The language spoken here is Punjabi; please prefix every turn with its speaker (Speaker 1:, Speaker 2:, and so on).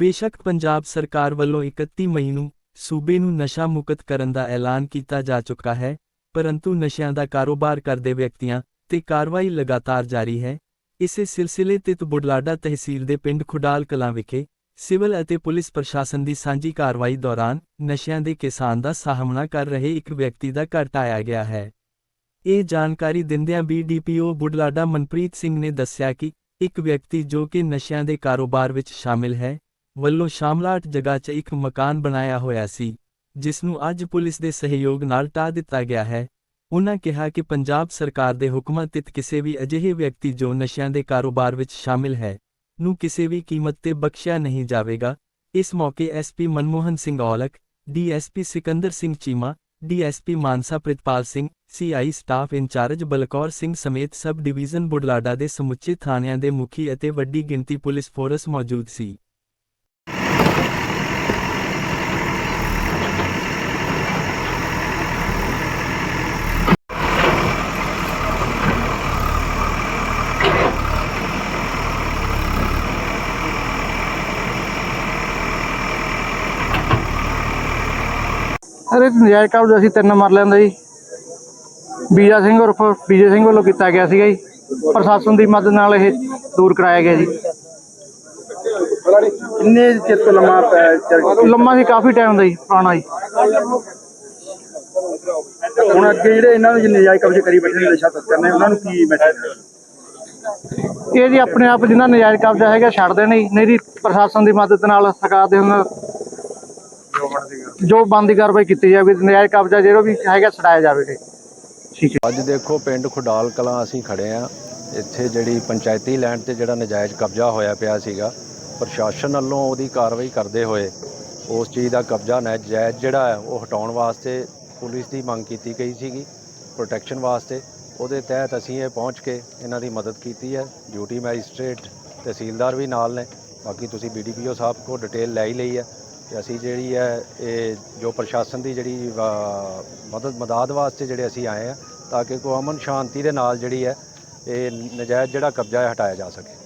Speaker 1: ਬੇਸ਼ੱਕ ਪੰਜਾਬ ਸਰਕਾਰ ਵੱਲੋਂ 31 ਮਈ ਨੂੰ ਸੂਬੇ ਨੂੰ ਨਸ਼ਾ ਮੁਕਤ ਕਰਨ ਦਾ ਐਲਾਨ ਕੀਤਾ ਜਾ ਚੁੱਕਾ ਹੈ, ਪਰੰਤੂ ਨਸ਼ਿਆਂ ਦਾ ਕਾਰੋਬਾਰ ਕਰਦੇ ਵਿਅਕਤੀਆਂ ਤੇ ਕਾਰਵਾਈ ਲਗਾਤਾਰ ਜਾਰੀ ਹੈ। ਇਸੇ ਸਿਲਸਿਲੇ ਤਿਤ ਬੁਢਲਾਡਾ ਤਹਿਸੀਲ ਦੇ ਪਿੰਡ ਖੁਡਾਲ ਕਲਾਂ ਵਿਖੇ ਸਿਵਲ ਅਤੇ ਪੁਲਿਸ ਪ੍ਰਸ਼ਾਸਨ ਦੀ ਸਾਂਝੀ ਕਾਰਵਾਈ ਦੌਰਾਨ ਨਸ਼ਿਆਂ ਦੇ ਕਿਸਾਨ ਦਾ ਸਾਹਮਣਾ ਕਰ ਰਹੇ ਇੱਕ ਵਿਅਕਤੀ ਦਾ ਘਰ ਢਾਇਆ ਗਿਆ ਹੈ। ਇਹ ਜਾਣਕਾਰੀ ਦਿੰਦਿਆਂ ਬੀਡੀਪੀਓ ਬੁਢਲਾਡਾ ਮਨਪ੍ਰੀਤ ਸਿੰਘ ਨੇ ਦੱਸਿਆ ਕਿ ਇੱਕ ਵਿਅਕਤੀ ਜੋ ਕਿ ਨਸ਼ਿਆਂ ਦੇ ਕਾਰੋਬਾਰ ਵਿੱਚ ਸ਼ਾਮਿਲ ਹੈ ਵੱਲੋਂ ਸ਼ਾਮਲਾਟ ਜਗ੍ਹਾ 'ਚ ਇੱਕ ਮਕਾਨ ਬਣਾਇਆ ਹੋਇਆ ਸੀ, ਜਿਸ ਨੂੰ ਅੱਜ ਪੁਲਿਸ ਦੇ ਸਹਿਯੋਗ ਨਾਲ ਢਾਹ ਦਿੱਤਾ ਗਿਆ ਹੈ। ਉਨ੍ਹਾਂ ਕਿਹਾ ਕਿ ਪੰਜਾਬ ਸਰਕਾਰ ਦੇ ਹੁਕਮਾਂ ਤਿਤ ਕਿਸੇ ਵੀ ਅਜਿਹੇ ਵਿਅਕਤੀ ਜੋ ਨਸ਼ਿਆਂ ਦੇ ਕਾਰੋਬਾਰ ਵਿੱਚ ਸ਼ਾਮਿਲ ਹੈ, ਨੂੰ ਕਿਸੇ ਵੀ ਕੀਮਤ ਤੇ ਬਖਸ਼ਿਆ ਨਹੀਂ ਜਾਵੇਗਾ। ਇਸ ਮੌਕੇ SP Manmohan Singh Aulakh DSP Sikandar Singh Cheema DSP Mansa Pritpal Singh CI staff incharge Balkaur Singh ਸਮੇਤ ਸਬ ਡਿਵੀਜ਼ਨ ਬੁਢਲਾਡਾ ਦੇ ਸਮੁੱਚੇ ਥਾਣਿਆਂ ਦੇ ਮੁਖੀ ਅਤੇ ਵੱਡੀ ਗਿਣਤੀ ਪੁਲਿਸ ਫੋਰਸ ਮੌਜੂਦ ਸੀ।
Speaker 2: ਅਰੇ ਨਜਾਇਜ਼ ਕਬਜ਼ਾ ਅਸੀਂ ਤਿੰਨ ਮਰ ਲੈਂਦਾ ਜੀ। ਬੀਜਾ ਸਿੰਘ ਉਰਫ ਬੀਜੇ ਸਿੰਘ ਵੱਲੋਂ ਕੀਤਾ ਗਿਆ ਸੀਗਾ ਜੀ। ਪ੍ਰਸ਼ਾਸਨ ਦੀ ਮਦਦ ਨਾਲ ਇਹ ਦੂਰ ਕਰਾਇਆ ਗਿਆ ਜੀ।
Speaker 3: ਕਿੰਨੇ ਚਿਰ ਤੋਂ ਲੰਮਾ
Speaker 2: ਸੀ ਕਾਫੀ ਟਾਈਮ ਦਾ ਜੀ ਪੁਰਾਣਾ ਜੀ।
Speaker 3: ਹੁਣ ਅੱਗੇ ਜਿਹੜੇ ਇਹਨਾਂ ਨੂੰ ਜਿੰਨੇ ਜਾਇ ਕਬਜ਼ੇ ਕਰੀ ਬੈਠੇ ਨੇ ਨਸ਼ਾ ਤਸਕਰ ਨੇ ਉਹਨਾਂ ਨੂੰ ਕੀ ਮੈਸੇਜ
Speaker 2: ਇਹ ਜੀ ਆਪਣੇ ਆਪ ਜਿੰਨਾ ਨਜਾਇਜ਼ ਕਬਜ਼ਾ ਹੈਗਾ ਛੱਡ ਦੇਣ ਨਹੀਂ ਜੀ ਪ੍ਰਸ਼ਾਸਨ ਦੀ ਮਦਦ ਨਾਲ ਸਰਕਾਰ ਦੇ ਨਾਲ ਜੋ ਬੰਦੀ ਕਾਰਵਾਈ ਕੀਤੀ ਜਾਵੇ ਨਜਾਇਜ਼ ਕਬਜ਼ਾ ਜਿਹੜਾ ਵੀ ਹੈਗਾ ਛਡਾਇਆ ਜਾਵੇ ਠੀਕ ਹੈ।
Speaker 4: ਅੱਜ ਦੇਖੋ ਪਿੰਡ ਖੁਡਾਲ ਕਲਾਂ ਅਸੀਂ ਖੜੇ ਆ ਇੱਥੇ ਜਿਹੜੀ ਪੰਚਾਇਤੀ ਲੈਂਡ ਤੇ ਜਿਹੜਾ ਨਜਾਇਜ਼ ਕਬਜ਼ਾ ਹੋਇਆ ਪਿਆ ਸੀਗਾ ਪ੍ਰਸ਼ਾਸਨ ਵੱਲੋਂ ਉਹਦੀ ਕਾਰਵਾਈ ਕਰਦੇ ਹੋਏ ਉਸ ਚੀਜ਼ ਦਾ ਕਬਜ਼ਾ ਨਜਾਇਜ਼ ਜਿਹੜਾ ਹੈ ਉਹ ਹਟਾਉਣ ਵਾਸਤੇ ਪੁਲਿਸ ਦੀ ਮੰਗ ਕੀਤੀ ਗਈ ਸੀਗੀ ਪ੍ਰੋਟੈਕਸ਼ਨ ਵਾਸਤੇ। ਉਹਦੇ ਤਹਿਤ ਅਸੀਂ ਇਹ ਪਹੁੰਚ ਕੇ ਇਹਨਾਂ ਦੀ ਮਦਦ ਕੀਤੀ ਹੈ। ਡਿਊਟੀ ਮੈਜਿਸਟ੍ਰੇਟ ਤਹਿਸੀਲਦਾਰ ਵੀ ਨਾਲ ਨੇ। ਬਾਕੀ ਤੁਸੀਂ ਬੀਡੀਪੀਓ ਸਾਹਿਬ ਕੋ ਡਿਟੇਲ ਲੈ ਹੀ ਲਈ ਹੈ। ਤੇ ਅਸੀਂ ਜਿਹੜੀ ਹੈ, ਇਹ ਜੋ ਪ੍ਰਸ਼ਾਸਨ ਦੀ ਜਿਹੜੀ ਮਦਦ ਮਦਦ ਵਾਸਤੇ ਜਿਹੜੇ ਅਸੀਂ ਆਏ ਆ, ਤਾਂ ਕਿ ਕੋ ਅਮਨ ਸ਼ਾਂਤੀ ਦੇ ਨਾਲ ਜਿਹੜੀ ਹੈ, ਇਹ ਨਜਾਇਜ਼ ਜਿਹੜਾ ਕਬਜ਼ਾ ਹੈ, ਹਟਾਇਆ ਜਾ ਸਕੇ।